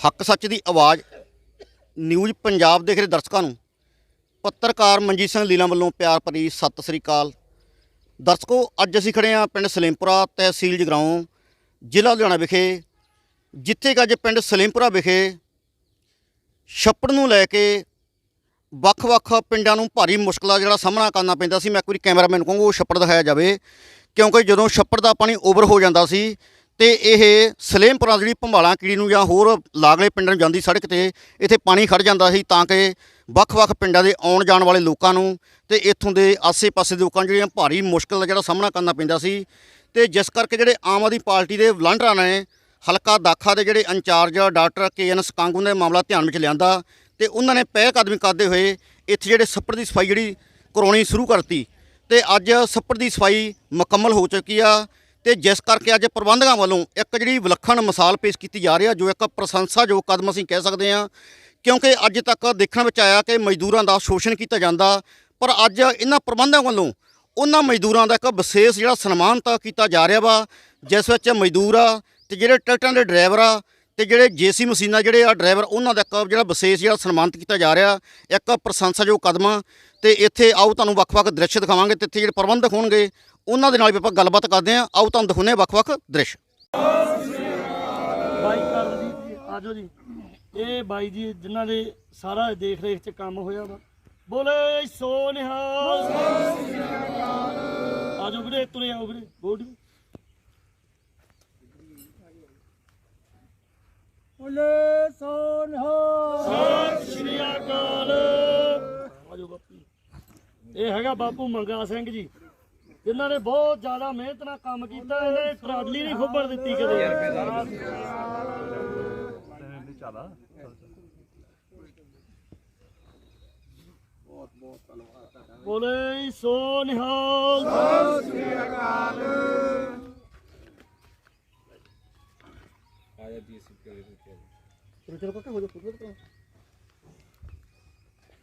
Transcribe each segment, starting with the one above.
ਹੱਕ ਸੱਚ ਦੀ ਆਵਾਜ਼ ਨਿਊਜ਼ ਪੰਜਾਬ ਦੇਖ ਰਹੇ ਦਰਸ਼ਕਾਂ ਨੂੰ। ਪੱਤਰਕਾਰ ਮਨਜੀਤ ਸਿੰਘ ਲੀਲਾ ਵੱਲੋਂ ਪਿਆਰ ਭਰੀ ਸਤਿ ਸ੍ਰੀ ਅਕਾਲ। ਦਰਸ਼ਕੋ, ਅੱਜ ਅਸੀਂ ਖੜੇ ਹਾਂ ਪਿੰਡ ਸਲੇਮਪੁਰਾ ਤਹਿਸੀਲ ਜਗਰਾਉਂ, ਜ਼ਿਲ੍ਹਾ ਲੁਧਿਆਣਾ ਵਿਖੇ, ਜਿੱਥੇ ਕਿ ਅੱਜ ਪਿੰਡ ਸਲੇਮਪੁਰਾ ਵਿਖੇ ਛੱਪੜ ਨੂੰ ਲੈ ਕੇ ਵੱਖ-ਵੱਖ ਪਿੰਡਾਂ ਨੂੰ ਭਾਰੀ ਮੁਸ਼ਕਲਾਂ ਜਿਹੜਾ ਸਾਹਮਣਾ ਕਰਨਾ ਪੈਂਦਾ ਸੀ। ਮੈਂ ਇੱਕ ਵਾਰੀ ਕੈਮਰਾਮੈਨ ਕਹੂੰਗਾ ਉਹ ਛੱਪੜ ਦਿਖਾਇਆ ਜਾਵੇ, ਕਿਉਂਕਿ ਜਦੋਂ ਛੱਪੜ ਦਾ ਪਾਣੀ ਓਵਰ ਹੋ ਜਾਂਦਾ ਸੀ ਤੇ ਇਹ ਸਲੇਮਪੁਰਾ ਜਿਹੜੀ ਭੰਬਾਲਾ ਕੀੜੀ ਨੂੰ ਜਾਂ ਹੋਰ ਲਾਗਲੇ ਪਿੰਡਾਂ ਨੂੰ ਜਾਂਦੀ ਸੜਕ ਤੇ ਇੱਥੇ ਪਾਣੀ ਖੜ ਜਾਂਦਾ ਸੀ ਤਾਂ ਕਿ ਵੱਖ-ਵੱਖ ਪਿੰਡਾਂ ਦੇ ਆਉਣ ਜਾਣ ਵਾਲੇ ਲੋਕਾਂ ਨੂੰ ਤੇ ਇੱਥੋਂ ਦੇ ਆਸੇ-ਪਾਸੇ ਦੇ ਲੋਕਾਂ ਨੂੰ ਜਿਹੜੀਆਂ ਭਾਰੀ ਮੁਸ਼ਕਲ ਦਾ ਜਿਹੜਾ ਸਾਹਮਣਾ ਕਰਨਾ ਪੈਂਦਾ ਸੀ। ਤੇ ਜਿਸ ਕਰਕੇ ਜਿਹੜੇ ਆਮ ਆਦਮੀ ਪਾਰਟੀ ਦੇ ਵਲੰਟਰਾਂ ਨੇ ਹਲਕਾ ਦਾਖਾ ਦੇ ਜਿਹੜੇ ਇੰਚਾਰਜ ਡਾਕਟਰ ਕੇ ਐਨ ਸਕਾਂਗੂ ਨੇ ਮਾਮਲਾ ਧਿਆਨ ਵਿੱਚ ਲਿਆਂਦਾ ਤੇ ਉਹਨਾਂ ਨੇ ਪਹਿਲ ਕਦਮੀ ਕਰਦੇ ਹੋਏ ਇੱਥੇ ਜਿਹੜੇ ਛੱਪੜ ਦੀ ਸਫ਼ਾਈ ਜਿਹੜੀ ਕਰਾਉਣੀ ਸ਼ੁਰੂ ਕਰਤੀ। ਤੇ ਅੱਜ ਛੱਪੜ ਦੀ ਸਫ਼ਾਈ ਮੁਕੰਮਲ ਹੋ ਚੁੱਕੀ ਆ ਤੇ ਜਿਸ ਕਰਕੇ ਅੱਜ ਪ੍ਰਬੰਧਕਾਂ ਵੱਲੋਂ ਇੱਕ ਜਿਹੜੀ ਵਿਲੱਖਣ ਮਿਸਾਲ ਪੇਸ਼ ਕੀਤੀ ਜਾ ਰਹੀ ਆ, ਜੋ ਇੱਕ ਪ੍ਰਸ਼ੰਸਾਯੋਗ ਕਦਮ ਅਸੀਂ ਕਹਿ ਸਕਦੇ ਹਾਂ ਕਿਉਂਕਿ ਅੱਜ ਤੱਕ ਦੇਖਣ ਵਿੱਚ ਆਇਆ ਕਿ ਮਜ਼ਦੂਰਾਂ ਦਾ ਸ਼ੋਸ਼ਣ ਕੀਤਾ ਜਾਂਦਾ, ਪਰ ਅੱਜ ਇਹਨਾਂ ਪ੍ਰਬੰਧਕਾਂ ਵੱਲੋਂ ਉਹਨਾਂ ਮਜ਼ਦੂਰਾਂ ਦਾ ਇੱਕ ਵਿਸ਼ੇਸ਼ ਜਿਹੜਾ ਸਨਮਾਨ ਤਾਂ ਕੀਤਾ ਜਾ ਰਿਹਾ ਵਾ, ਜਿਸ ਵਿੱਚ ਮਜ਼ਦੂਰ ਆ ਤੇ ਜਿਹੜੇ ਟਰੈਕਟਰਾਂ ਦੇ ਡਰਾਈਵਰ ਆ ਤੇ ਜਿਹੜੇ ਜੇਸੀ ਮਸ਼ੀਨਾਂ ਜਿਹੜੇ ਆ ਡਰਾਈਵਰ, ਉਹਨਾਂ ਦਾ ਇੱਕ ਜਿਹੜਾ ਵਿਸ਼ੇਸ਼ ਜਿਹੜਾ ਸਨਮਾਨਿਤ ਕੀਤਾ ਜਾ ਰਿਹਾ, ਇੱਕ ਪ੍ਰਸ਼ੰਸਾਯੋਗ ਕਦਮ ਆ, ਤੇ ਇੱਥੇ ਆਓ ਤੁਹਾਨੂੰ ਵੱਖ-ਵੱਖ ਦ੍ਰਿਸ਼ ਦਿਖਾਵਾਂਗੇ ਤੇ ਇੱਥੇ ਜਿਹੜੇ ਪ੍ਰਬੰਧਕ ਹੋਣਗੇ ਉਹਨਾਂ ਦੇ ਨਾਲ ਵੀ ਆਪਾਂ ਗੱਲਬਾਤ ਕਰਦੇ ਹਾਂ। ਆਓ ਤੁਹਾਨੂੰ ਦਿਖਾਉਂਦੇ ਹਾਂ ਵੱਖ-ਵੱਖ ਦ੍ਰਿਸ਼। ਬਾਈ ਕਰਮਜੀਤ ਜੀ ਆਜੋ ਜੀ। ਇਹ ਬਾਈ ਜੀ ਜਿਨ੍ਹਾਂ ਦੇ ਸਾਰਾ ਦੇਖ ਰੇਖ ਚ ਕੰਮ ਹੋਇਆ ਵਾ। ਬੋਲੇ ਸੋ ਨਿਹਾਲ ਆਜੋ ਵੀਰੇ ਤੁਰੇ ਆਓ ਵੀਰੇ ਗੋਡੀ ਬੋਲੇ ਸੋ ਨਿਹਾਲ ਸਤਿ ਸ਼੍ਰੀ ਅਕਾਲ। ਆਜੋ ਬਾਪੂ। ਇਹ ਹੈਗਾ ਬਾਪੂ ਮੰਗਾ ਸਿੰਘ ਜੀ। ਜਿਨ੍ਹਾਂ ਨੇ ਬਹੁਤ ਜ਼ਿਆਦਾ ਮਿਹਨਤ ਨਾਲ ਕੰਮ ਕੀਤਾ ਇਹਨੇ ਟਰਾਲੀ ਨਹੀਂ ਖੁੱਬਣ ਦਿੱਤੀ ਕਦੇ। ਬੋਲੇ ਸੋ ਨਿਹਾਲ।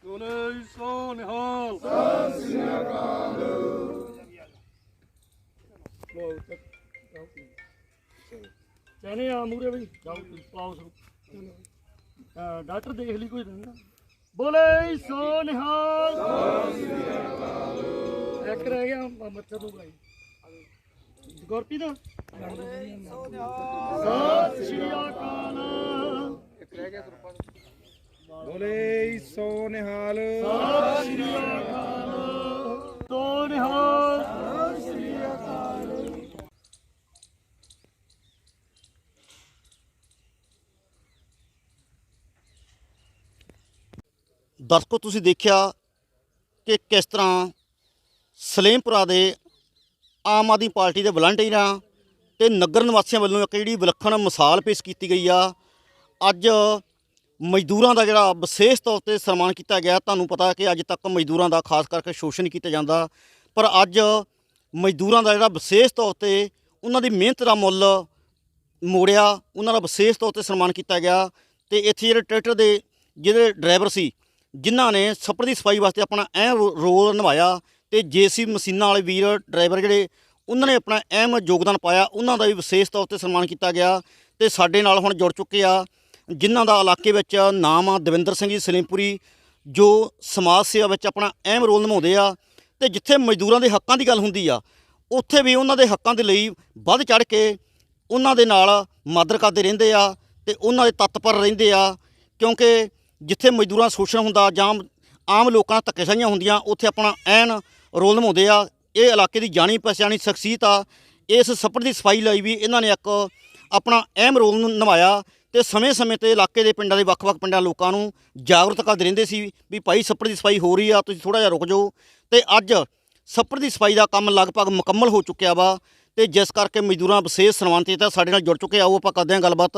ਬੋਲੇ ਸੋ ਨਿਹਾਲ। ਚਨੇ ਆ ਮੂਰੇ ਬਈ। ਜਾਓ ਤੁਸੀਂ ਪਾਓ ਸੋ ਅਹ ਡਾਕਟਰ ਦੇਖ ਲਈ ਕੋਈ ਨਹੀਂ ਬੋਲੇ ਸੋ ਨਿਹਾਲ। ਇੱਕ ਰਹਿ ਗਿਆ ਮੱਛਰ ਨੂੰ ਭਾਈ ਗੁਰਪੀ ਦਾ ਸਤਿ ਸ਼੍ਰੀ ਅਕਾਲ। ਬੋਲੇ ਸੋ ਨਿਹਾਲ। ਸਤਿ ਸ਼੍ਰੀ ਅਕਾਲ। ਸੋ ਨਿਹਾਲ। ਸਤਿ ਸ਼੍ਰੀ ਅਕਾਲ ਦਰਸ਼ਕੋ, ਤੁਸੀਂ ਦੇਖਿਆ ਕਿ ਕਿਸ ਤਰ੍ਹਾਂ ਸਲੇਮਪੁਰਾ ਦੇ ਆਮ ਆਦਮੀ ਪਾਰਟੀ ਦੇ ਵਲੰਟੀਅਰਾਂ ਤੇ ਨਗਰ ਨਿਵਾਸੀਆਂ ਵੱਲੋਂ ਇੱਕ ਜਿਹੜੀ ਵਿਲੱਖਣ ਮਿਸਾਲ ਪੇਸ਼ ਕੀਤੀ ਗਈ ਆ। ਅੱਜ ਮਜ਼ਦੂਰਾਂ ਦਾ ਜਿਹੜਾ ਵਿਸ਼ੇਸ਼ ਤੌਰ ਤੇ ਸਨਮਾਨ ਕੀਤਾ ਗਿਆ। ਤੁਹਾਨੂੰ ਪਤਾ ਕਿ ਅੱਜ ਤੱਕ ਮਜ਼ਦੂਰਾਂ ਦਾ ਖਾਸ ਕਰਕੇ ਸ਼ੋਸ਼ਣ ਕੀਤਾ ਜਾਂਦਾ। ਪਰ ਅੱਜ ਮਜ਼ਦੂਰਾਂ ਦਾ ਜਿਹੜਾ ਵਿਸ਼ੇਸ਼ ਤੌਰ ਤੇ ਉਹਨਾਂ ਦੀ ਮਿਹਨਤ ਦਾ ਮੁੱਲ ਮੋੜਿਆ। ਉਹਨਾਂ ਦਾ ਵਿਸ਼ੇਸ਼ ਤੌਰ ਤੇ ਸਨਮਾਨ ਕੀਤਾ ਗਿਆ। ਤੇ ਇੱਥੇ ਜਿਹੜੇ ਟਰੈਕਟਰ ਦੇ ਜਿਹੜੇ ਡਰਾਈਵਰ ਸੀ ਜਿਨ੍ਹਾਂ ਨੇ ਛੱਪੜ ਦੀ ਸਫ਼ਾਈ ਵਾਸਤੇ ਆਪਣਾ ਅਹਿਮ ਰੋ- ਰੋਲ ਨਿਭਾਇਆ ਤੇ ਜੇਸੀ ਮਸ਼ੀਨਾਂ ਵਾਲੇ ਵੀਰ, ਡਰਾਈਵਰ ਜਿਹੜੇ, ਉਹਨਾਂ ਨੇ ਆਪਣਾ ਅਹਿਮ ਯੋਗਦਾਨ ਪਾਇਆ। ਉਹਨਾਂ ਦਾ ਵੀ ਵਿਸ਼ੇਸ਼ ਤੌਰ ਤੇ ਸਨਮਾਨ ਕੀਤਾ ਗਿਆ ਤੇ ਸਾਡੇ ਨਾਲ ਹੁਣ ਜੁੜ ਚੁੱਕੇ ਆ, ਜਿਨ੍ਹਾਂ ਦਾ ਇਲਾਕੇ ਵਿੱਚ ਨਾਮ ਆ ਦਵਿੰਦਰ ਸਿੰਘ ਜੀ ਸਲੀਮਪੁਰੀ, ਜੋ ਸਮਾਜ ਸੇਵਾ ਵਿੱਚ ਆਪਣਾ ਅਹਿਮ ਰੋਲ ਨਿਭਾਉਂਦੇ ਆ ਤੇ ਜਿੱਥੇ ਮਜ਼ਦੂਰਾਂ ਦੇ ਹੱਕਾਂ ਦੀ ਗੱਲ ਹੁੰਦੀ ਆ, ਉੱਥੇ ਵੀ ਉਹਨਾਂ ਦੇ ਹੱਕਾਂ ਦੇ ਲਈ ਵੱਧ ਚੜ ਕੇ ਉਹਨਾਂ ਦੇ ਨਾਲ ਮਦਦ ਕਰਦੇ ਰਹਿੰਦੇ ਆ ਤੇ ਉਹਨਾਂ ਦੇ ਤਤਪਰ ਰਹਿੰਦੇ ਆ, ਕਿਉਂਕਿ ਜਿੱਥੇ ਮਜ਼ਦੂਰਾਂ ਸ਼ੋਸ਼ਣ ਹੁੰਦਾ, ਜਾਂ ਆਮ ਲੋਕਾਂ ਨਾਲ ਧੱਕੇਸ਼ਾਹੀਆਂ ਹੁੰਦੀਆਂ, ਉੱਥੇ ਆਪਣਾ ਐਨ ਰੋਲ ਨਿਭਾਉਂਦੇ ਆ। ਇਹ ਇਲਾਕੇ ਦੀ ਜਾਣੀ ਪਛਾਣੀ ਸ਼ਖਸੀਅਤ ਆ। ਇਸ ਸੱਪੜ ਦੀ ਸਫ਼ਾਈ ਲਈ ਵੀ ਇਹਨਾਂ ਨੇ ਇੱਕ ਆਪਣਾ ਅਹਿਮ ਰੋਲ ਨੂੰ, ਨਿਭਾਇਆ ਤੇ ਸਮੇਂ-ਸਮੇਂ ਤੇ ਇਲਾਕੇ ਦੇ ਪਿੰਡਾਂ ਦੇ ਵੱਖ-ਵੱਖ ਪਿੰਡਾਂ ਲੋਕਾਂ ਨੂੰ ਜਾਗਰੂਕ ਕਰਦੇ ਰਹਿੰਦੇ ਸੀ ਵੀ ਭਾਈ ਸੱਪੜ ਦੀ ਸਫ਼ਾਈ ਹੋ ਰਹੀ ਆ, ਤੁਸੀਂ ਥੋੜਾ ਜਿਹਾ ਰੁਕ ਜਾਓ। ਤੇ ਅੱਜ ਸੱਪੜ ਦੀ ਸਫ਼ਾਈ ਦਾ ਕੰਮ ਲਗਭਗ ਮੁਕੰਮਲ ਹੋ ਚੁੱਕਿਆ ਵਾ। ਤੇ ਜਿਸ ਕਰਕੇ ਮਜ਼ਦੂਰਾਂ ਵਿਸ਼ੇਸ਼ ਸਨਮਾਨਿਤ ਕੀਤਾ, ਸਾਡੇ ਨਾਲ ਜੁੜ ਚੁੱਕੇ ਆਓ ਆਪਾਂ ਕਰਦੇ ਹਾਂ ਗੱਲਬਾਤ।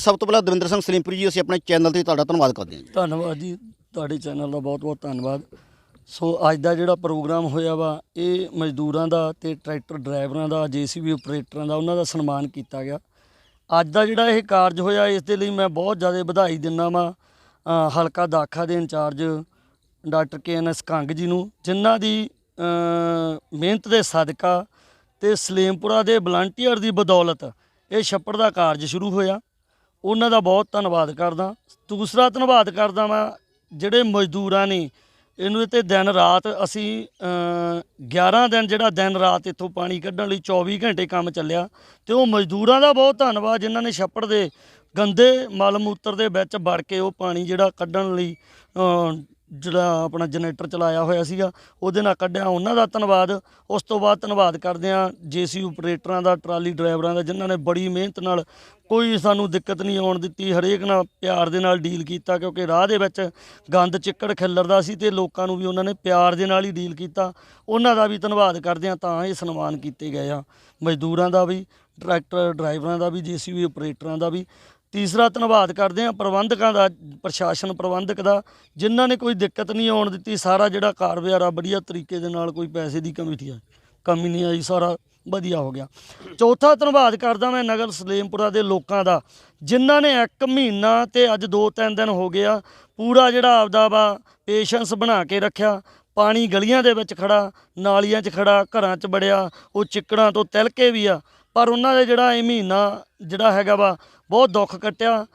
ਸਭ ਤੋਂ ਪਹਿਲਾਂ ਦਵਿੰਦਰ ਸਿੰਘ ਸਲੀਮਪੁਰੀ ਜੀ, ਅਸੀਂ ਆਪਣੇ ਚੈਨਲ ਤੇ ਤੁਹਾਡਾ ਧੰਨਵਾਦ ਕਰਦੇ ਹਾਂ ਧੰਨਵਾਦ ਜੀ। ਤੁਹਾਡੇ ਚੈਨਲ ਦਾ ਬਹੁਤ ਬਹੁਤ ਧੰਨਵਾਦ। ਸੋ ਅੱਜ ਦਾ ਜਿਹੜਾ ਪ੍ਰੋਗਰਾਮ ਹੋਇਆ ਵਾ, ਇਹ ਮਜ਼ਦੂਰਾਂ ਦਾ ਤੇ ਟਰੈਕਟਰ ਡਰਾਈਵਰਾਂ ਦਾ, ਜੀਸੀਬੀ ਆਪਰੇਟਰਾਂ ਦਾ, ਉਹਨਾਂ ਦਾ ਸਨਮਾਨ ਕੀਤਾ ਗਿਆ। ਅੱਜ ਦਾ ਜਿਹੜਾ ਇਹ ਕਾਰਜ ਹੋਇਆ, ਇਸ ਦੇ ਲਈ ਮੈਂ ਬਹੁਤ ਜ਼ਿਆਦਾ ਵਧਾਈ ਦਿੰਦਾ ਵਾਂ। ਹਲਕਾ ਦਾਖਾ ਦੇ incharge doctor K N S Kang ji ਨੂੰ, ਜਿਨ੍ਹਾਂ ਦੀ ਮਿਹਨਤ ਦੇ ਸਦਕਾ ਤੇ ਸਲੇਮਪੁਰਾ ਦੇ ਵਲੰਟੀਅਰ ਦੀ ਬਦੌਲਤ ਇਹ ਛੱਪੜ ਦਾ ਕਾਰਜ ਸ਼ੁਰੂ ਹੋਇਆ। ਉਹਨਾਂ ਦਾ ਬਹੁਤ ਧੰਨਵਾਦ ਕਰਦਾ। ਦੂਸਰਾ ਧੰਨਵਾਦ ਕਰਦਾ ਮੈਂ ਜਿਹੜੇ ਮਜ਼ਦੂਰਾਂ ਨੇ ਇਹਨੂੰ ਤੇ ਦਿਨ ਰਾਤ ਅਸੀਂ ਅ, 11 ਦਿਨ ਜਿਹੜਾ ਦਿਨ ਰਾਤ ਇੱਥੋਂ ਪਾਣੀ ਕੱਢਣ ਲਈ 24 ਘੰਟੇ ਕੰਮ ਚੱਲਿਆ। ਤੇ ਉਹ ਮਜ਼ਦੂਰਾਂ ਦਾ ਬਹੁਤ ਧੰਨਵਾਦ ਜਿਨ੍ਹਾਂ ਨੇ ਛੱਪੜ ਦੇ ਗੰਦੇ ਮਲ ਮੂਤਰ ਦੇ ਵਿੱਚ ਵੜ ਕੇ ਉਹ ਪਾਣੀ ਜਿਹੜਾ ਕੱਢਣ ਲਈ ਜਿਹੜਾ ਆਪਣਾ ਜਨਰੇਟਰ ਚਲਾਇਆ ਹੋਇਆ ਸੀਗਾ, ਉਹਦੇ ਨਾਲ ਕੱਢਿਆ, ਉਹਨਾਂ ਦਾ ਧੰਨਵਾਦ। ਉਸ ਤੋਂ ਬਾਅਦ ਧੰਨਵਾਦ ਕਰਦੇ ਆ ਜੇਸੀ ਆਪਰੇਟਰਾਂ ਦਾ, ਟਰਾਲੀ ਡਰਾਈਵਰਾਂ ਦਾ, ਜਿਨ੍ਹਾਂ ਨੇ ਬੜੀ ਮਿਹਨਤ ਨਾਲ ਕੋਈ ਸਾਨੂੰ ਦਿੱਕਤ ਨਹੀਂ ਆਉਣ ਦਿੱਤੀ, ਹਰੇਕ ਨਾਲ ਪਿਆਰ ਦੇ ਨਾਲ ਡੀਲ ਕੀਤਾ, ਕਿਉਂਕਿ ਰਾਹ ਦੇ ਵਿੱਚ ਗੰਦ ਚਿੱਕੜ ਖਿਲਰਦਾ ਸੀ ਤੇ ਲੋਕਾਂ ਨੂੰ ਵੀ ਉਹਨਾਂ ਨੇ ਪਿਆਰ ਦੇ ਨਾਲ ਹੀ ਡੀਲ ਕੀਤਾ। ਉਹਨਾਂ ਦਾ ਵੀ ਧੰਨਵਾਦ ਕਰਦੇ ਆ ਤਾਂ ਇਹ ਸਨਮਾਨ ਕੀਤੇ ਗਏ ਆ। ਮਜ਼ਦੂਰਾਂ ਦਾ ਵੀ, ਟਰੈਕਟਰ ਡਰਾਈਵਰਾਂ ਦਾ ਵੀ ਜੀਸੀਬੀ ਆਪਰੇਟਰਾਂ ਦਾ ਵੀ। ਤੀਸਰਾ ਧੰਨਵਾਦ ਕਰਦੇ ਹਾਂ ਪ੍ਰਬੰਧਕਾਂ ਦਾ, ਪ੍ਰਸ਼ਾਸਨ ਪ੍ਰਬੰਧਕ ਦਾ, ਜਿਨ੍ਹਾਂ ਨੇ ਕੋਈ ਦਿੱਕਤ ਨਹੀਂ ਆਉਣ ਦਿੱਤੀ। ਸਾਰਾ ਜਿਹੜਾ ਕਾਰਵਾਈ ਆ ਵਧੀਆ ਤਰੀਕੇ ਦੇ ਨਾਲ ਕੋਈ ਪੈਸੇ ਦੀ ਕਮੀ ਨਹੀਂ ਆਈ ਕਮੀ ਨਹੀਂ ਆਈ, ਸਾਰਾ ਵਧੀਆ ਹੋ ਗਿਆ। ਚੌਥਾ ਧੰਨਵਾਦ ਕਰਦਾ ਮੈਂ ਨਗਰ ਸਲੇਮਪੁਰਾ ਦੇ ਲੋਕਾਂ ਦਾ, ਜਿਨ੍ਹਾਂ ਨੇ ਇੱਕ ਮਹੀਨਾ ਤੇ ਅੱਜ 2-3 ਦਿਨ ਹੋ ਗਿਆ ਪੂਰਾ ਜਿਹੜਾ ਆਪਦਾ ਵਾ ਪੇਸ਼ੈਂਸ ਬਣਾ ਕੇ ਰੱਖਿਆ। ਪਾਣੀ ਗਲੀਆਂ ਦੇ ਵਿੱਚ ਖੜਾ, ਨਾਲੀਆਂ 'ਚ ਖੜਾ, ਘਰਾਂ 'ਚ ਵੜਿਆ, ਉਹ ਚਿੱਕੜਾਂ ਤੋਂ ਤਿਲਕੇ ਵੀ ਆ। ਪਰ ਉਹਨਾਂ ਦੇ ਜਿਹੜਾ ਇਹ ਮਹੀਨਾ ਜਿਹੜਾ ਹੈਗਾ ਵਾ ਬਹੁਤ ਦੁੱਖ ਕੱਟਿਆ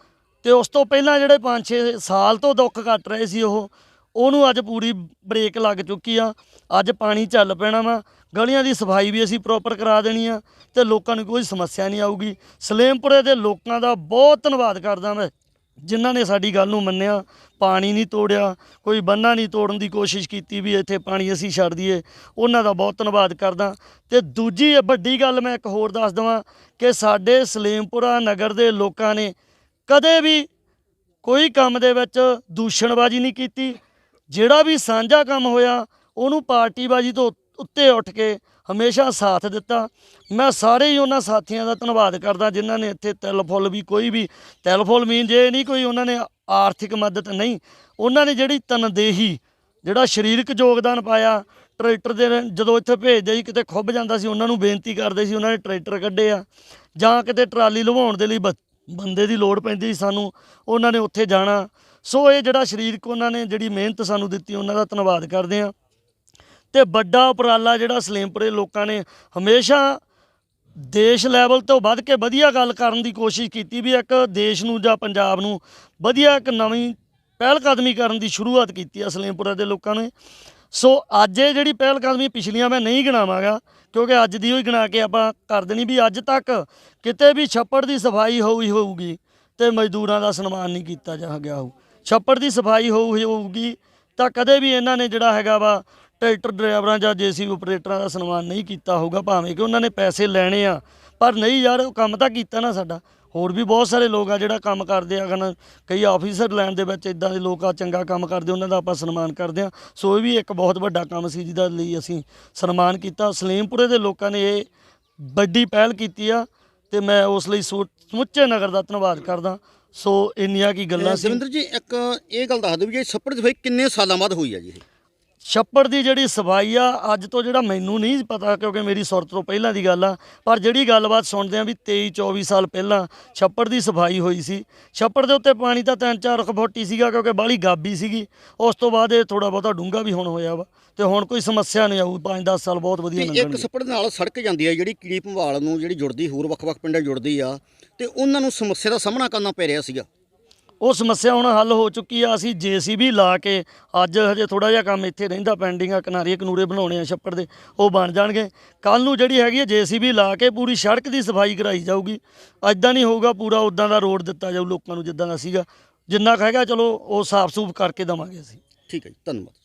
ਤੇ ਉਸ ਤੋਂ ਪਹਿਲਾਂ ਜਿਹੜੇ 5-6 ਸਾਲ ਤੋਂ ਦੁੱਖ ਕੱਟ ਰਹੇ ਸੀ ਉਹ, ਉਹਨੂੰ ਅੱਜ ਪੂਰੀ ਬ੍ਰੇਕ ਲੱਗ ਚੁੱਕੀ ਆ। ਅੱਜ ਪਾਣੀ ਚੱਲ ਪੈਣਾ ਵਾ। ਗਲੀਆਂ ਦੀ ਸਫ਼ਾਈ ਵੀ ਅਸੀਂ ਪ੍ਰੋਪਰ ਕਰਾ ਦੇਣੀ ਆ ਤੇ ਲੋਕਾਂ ਨੂੰ ਕੋਈ ਸਮੱਸਿਆ ਨਹੀਂ ਆਊਗੀ। ਸਲੇਮਪੁਰੇ ਦੇ ਲੋਕਾਂ ਦਾ ਬਹੁਤ ਧੰਨਵਾਦ ਕਰਦਾ ਮੈਂ। ਜਿਨ੍ਹਾਂ ਨੇ ਸਾਡੀ ਗੱਲ ਨੂੰ ਮੰਨਿਆ, ਪਾਣੀ ਨਹੀਂ ਤੋੜਿਆ, ਕੋਈ ਬੰਨਾ ਨਹੀਂ ਤੋੜਨ ਦੀ ਕੋਸ਼ਿਸ਼ ਕੀਤੀ ਵੀ ਇੱਥੇ ਪਾਣੀ ਅਸੀਂ ਛੱਡ ਦਈਏ, ਉਹਨਾਂ ਦਾ ਬਹੁਤ ਧੰਨਵਾਦ ਕਰਦਾ। ਤੇ ਦੂਜੀ ਵੱਡੀ ਗੱਲ ਮੈਂ ਇੱਕ ਹੋਰ ਦੱਸ ਦਵਾਂ ਕਿ ਸਾਡੇ ਸਲੇਮਪੁਰਾ ਨਗਰ ਦੇ ਲੋਕਾਂ ਨੇ ਕਦੇ ਵੀ ਕੋਈ ਕੰਮ ਦੇ ਵਿੱਚ ਦੂਸ਼ਣਬਾਜ਼ੀ ਨਹੀਂ ਕੀਤੀ। ਜਿਹੜਾ ਵੀ ਸਾਂਝਾ ਕੰਮ ਹੋਇਆ, ਉਹਨੂੰ ਪਾਰਟੀਬਾਜ਼ੀ ਤੋਂ ਉੱਤੇ ਉੱਠ ਕੇ ਹਮੇਸ਼ਾ ਸਾਥ ਦਿੱਤਾ। ਮੈਂ ਸਾਰੇ ਹੀ ਉਹਨਾਂ ਸਾਥੀਆਂ ਦਾ ਧੰਨਵਾਦ ਕਰਦਾ ਜਿਨ੍ਹਾਂ ਨੇ ਇੱਥੇ ਤਿਲ ਫੁੱਲ ਵੀ ਕੋਈ ਵੀ ਤਿਲ ਫੁੱਲ ਮੀਨ ਜੇ ਨਹੀਂ ਕੋਈ ਉਹਨਾਂ ਨੇ ਆਰਥਿਕ ਮਦਦ ਨਹੀਂ, ਉਹਨਾਂ ਨੇ ਜਿਹੜੀ ਤਨਦੇਹੀ, ਜਿਹੜਾ ਸਰੀਰਕ ਯੋਗਦਾਨ ਪਾਇਆ, ਟਰੈਕਟਰ ਦੇ ਜਦੋਂ ਇੱਥੇ ਭੇਜਦੇ ਸੀ, ਕਿਤੇ ਖੁੱਭ ਜਾਂਦਾ ਸੀ, ਉਹਨਾਂ ਨੂੰ ਬੇਨਤੀ ਕਰਦੇ ਸੀ ਉਹਨਾਂ ਨੇ ਟਰੈਕਟਰ ਕੱਢੇ ਆ, ਜਾਂ ਕਿਤੇ ਟਰਾਲੀ ਲਵਾਉਣ ਦੇ ਲਈ ਬ- ਬੰਦੇ ਦੀ ਲੋੜ ਪੈਂਦੀ ਸੀ ਸਾਨੂੰ, ਉਹਨਾਂ ਨੇ ਉੱਥੇ ਜਾਣਾ। ਸੋ ਇਹ ਜਿਹੜਾ ਸਰੀਰਕ ਉਹਨਾਂ ਨੇ ਜਿਹੜੀ ਮਿਹਨਤ ਸਾਨੂੰ ਦਿੱਤੀ, ਉਹਨਾਂ ਦਾ ਧੰਨਵਾਦ ਕਰਦੇ ਆ। ਤੇ ਵੱਡਾ ਉਪਰਾਲਾ ਜਿਹੜਾ ਸਲੇਮਪੁਰੇ ਲੋਕਾਂ ਨੇ ਹਮੇਸ਼ਾ ਦੇਸ਼ ਲੈਵਲ ਤੋਂ ਵੱਧ ਕੇ ਵਧੀਆ ਗੱਲ ਕਰਨ ਦੀ ਕੋਸ਼ਿਸ਼ ਕੀਤੀ ਵੀ ਇੱਕ ਦੇਸ਼ ਨੂੰ ਜਾਂ ਪੰਜਾਬ ਨੂੰ ਵਧੀਆ ਇੱਕ ਨਵੀਂ ਪਹਿਲ ਕਦਮੀ ਕਰਨ ਦੀ ਸ਼ੁਰੂਆਤ ਕੀਤੀ ਆ ਸਲੇਮਪੁਰਾ ਦੇ ਲੋਕਾਂ ਨੇ। ਸੋ ਅੱਜ ਇਹ ਜਿਹੜੀ ਪਹਿਲ ਕਦਮੀ ਪਿਛਲੀਆਂ ਮੈਂ ਨਹੀਂ ਗਿਣਾਵਾਂਗਾ, ਕਿਉਂਕਿ ਅੱਜ ਦੀ ਹੋਈ ਗਿਣਾ ਕੇ ਆਪਾਂ ਕਰ ਦੇਣੀ ਵੀ ਅੱਜ ਤੱਕ ਕਿਤੇ ਵੀ ਛੱਪੜ ਦੀ ਸਫ਼ਾਈ ਹੋਈ ਹੋਊਗੀ ਤੇ ਮਜ਼ਦੂਰਾਂ ਦਾ ਸਨਮਾਨ ਨਹੀਂ ਕੀਤਾ ਜਾ ਗਿਆ ਹੋਊ। ਛੱਪੜ ਦੀ ਸਫ਼ਾਈ ਹੋਊ ਹੋਊਗੀ ਤਾਂ ਕਦੇ ਵੀ ਇਹਨਾਂ ਨੇ ਜਿਹੜਾ ਹੈਗਾ ਵਾ ਟਰੈਕਟਰ ਡਰਾਈਵਰਾਂ ਜਾਂ ਜੀਸੀਬੀ ਆਪਰੇਟਰਾਂ ਦਾ ਸਨਮਾਨ ਨਹੀਂ ਕੀਤਾ ਹੋਊਗਾ ਭਾਵੇਂ ਕਿ ਉਹਨਾਂ ਨੇ ਪੈਸੇ ਲੈਣੇ ਆ। ਪਰ ਨਹੀਂ ਯਾਰ ਉਹ ਕੰਮ ਤਾਂ ਕੀਤਾ ਨਾ ਸਾਡਾ। ਹੋਰ ਵੀ ਬਹੁਤ ਸਾਰੇ ਲੋਕ ਆ ਜਿਹੜਾ ਕੰਮ ਕਰਦੇ ਆ ਹਨ ਕਈ ਆਫੀਸਰ ਲੈਣ ਦੇ ਵਿੱਚ ਇਦਾਂ ਦੇ ਲੋਕ ਆ ਚੰਗਾ ਕੰਮ ਕਰਦੇ ਉਹਨਾਂ ਦਾ ਆਪਾਂ ਸਨਮਾਨ ਕਰਦੇ ਆ। ਸੋ ਇਹ ਵੀ ਇੱਕ ਬਹੁਤ ਵੱਡਾ ਕੰਮ ਸੀ ਜਿਹਦਾ ਲਈ ਅਸੀਂ ਸਨਮਾਨ ਕੀਤਾ। ਸਲੇਮਪੁਰੇ ਦੇ ਲੋਕਾਂ ਨੇ ਇਹ ਵੱਡੀ ਪਹਿਲ ਕੀਤੀ ਆ ਤੇ ਮੈਂ ਉਸ ਲਈ ਸਮੁੱਚੇ ਨਗਰ ਦਾ ਧੰਨਵਾਦ ਕਰਦਾ। ਸੋ ਇੰਨੀਆਂ ਕੀ ਗੱਲਾਂ ਸੀ। ਦਵਿੰਦਰ ਜੀ ਇੱਕ ਇਹ ਗੱਲ ਦੱਸ ਦਿਓ ਵੀ ਇਹ ਛੱਪੜ ਦੀ ਸਫ਼ਾਈ ਕਿੰਨੇ ਸਾਲਾਂ ਬਾਅਦ ਹੋਈ ਆ ਜੀ ਇਹ? ਛੱਪੜ ਦੀ ਜਿਹੜੀ ਸਫ਼ਾਈ ਆ ਅੱਜ ਤੋਂ ਜਿਹੜਾ ਮੈਨੂੰ ਨਹੀਂ ਪਤਾ ਕਿਉਂਕਿ ਮੇਰੀ ਸੁਰਤ ਤੋਂ ਪਹਿਲਾਂ ਦੀ ਗੱਲ ਆ ਪਰ ਜਿਹੜੀ ਗੱਲਬਾਤ ਸੁਣਦੇ ਆ ਵੀ 23 24 ਸਾਲ ਪਹਿਲਾਂ ਛੱਪੜ ਦੀ ਸਫ਼ਾਈ ਹੋਈ ਸੀ। ਛੱਪੜ ਦੇ ਉੱਤੇ ਪਾਣੀ ਤਾਂ 3-4 ਫੁੱਟ ਹੀ ਸੀਗਾ ਕਿਉਂਕਿ ਬਾਹਲੀ ਗਾਬੀ ਸੀਗੀ। ਉਸ ਤੋਂ ਬਾਅਦ ਇਹ ਥੋੜਾ ਬਹੁਤਾ ਡੂੰਘਾ ਵੀ ਹੁਣ ਹੋਇਆ ਵਾ ਤੇ ਹੁਣ ਕੋਈ ਸਮੱਸਿਆ ਨਹੀਂ ਆਊ 5-10 ਸਾਲ ਬਹੁਤ ਵਧੀਆ ਤੇ ਇੱਕ ਲੰਘਣਗੇ ਛੱਪੜ ਦੇ ਨਾਲ ਸੜਕ ਜਾਂਦੀ ਆ ਜਿਹੜੀ ਕੀੜੀ ਭੰਵਾਲ ਨੂੰ ਜਿਹੜੀ ਜੁੜਦੀ ਹੋਰ ਵੱਖ-ਵੱਖ ਪਿੰਡਾਂ ਜੁੜਦੀ ਆ ਤੇ ਉਹਨਾਂ ਨੂੰ ਸਮੱਸਿਆ ਦਾ ਸਾਹਮਣਾ ਕਰਨਾ ਪੈ ਰਿਹਾ ਸੀਗਾ। ਉਹ ਸਮੱਸਿਆ ਹੁਣ ਹੱਲ ਹੋ ਚੁੱਕੀ ਆ, ਅਸੀਂ ਜੀਸੀਬੀ ਲਾ ਕੇ ਅੱਜ ਹਜੇ ਥੋੜਾ ਜਿਹਾ ਕੰਮ ਇੱਥੇ ਰਹਿੰਦਾ, ਪੈਂਡਿੰਗ ਆ, ਕਿਨਾਰੇ, ਕਨੂਰੇ ਬਣਾਉਣੇ ਆ ਛੱਪੜ ਦੇ, ਉਹ ਬਣ ਜਾਣਗੇ। ਕੱਲ ਨੂੰ ਜਿਹੜੀ ਹੈਗੀ ਹੈ ਜੀਸੀਬੀ ਲਾ ਕੇ ਪੂਰੀ ਸੜਕ ਦੀ ਸਫ਼ਾਈ ਕਰਾਈ ਜਾਊਗੀ। ਐਦਾਂ ਨਹੀਂ ਹੋਊਗਾ, ਪੂਰਾ ਉਦਾਂ ਦਾ ਰੋਡ ਦਿੱਤਾ ਜਾਊ ਲੋਕਾਂ ਨੂੰ ਜਿੱਦਾਂ ਦਾ ਸੀਗਾ। ਜਿੰਨਾ ਕੁ ਹੈਗਾ, ਚਲੋ ਉਹ ਸਾਫ਼ ਸੂਫ ਕਰਕੇ ਦਵਾਂਗੇ ਅਸੀਂ। ਠੀਕ ਹੈ ਜੀ, ਧੰਨਵਾਦ।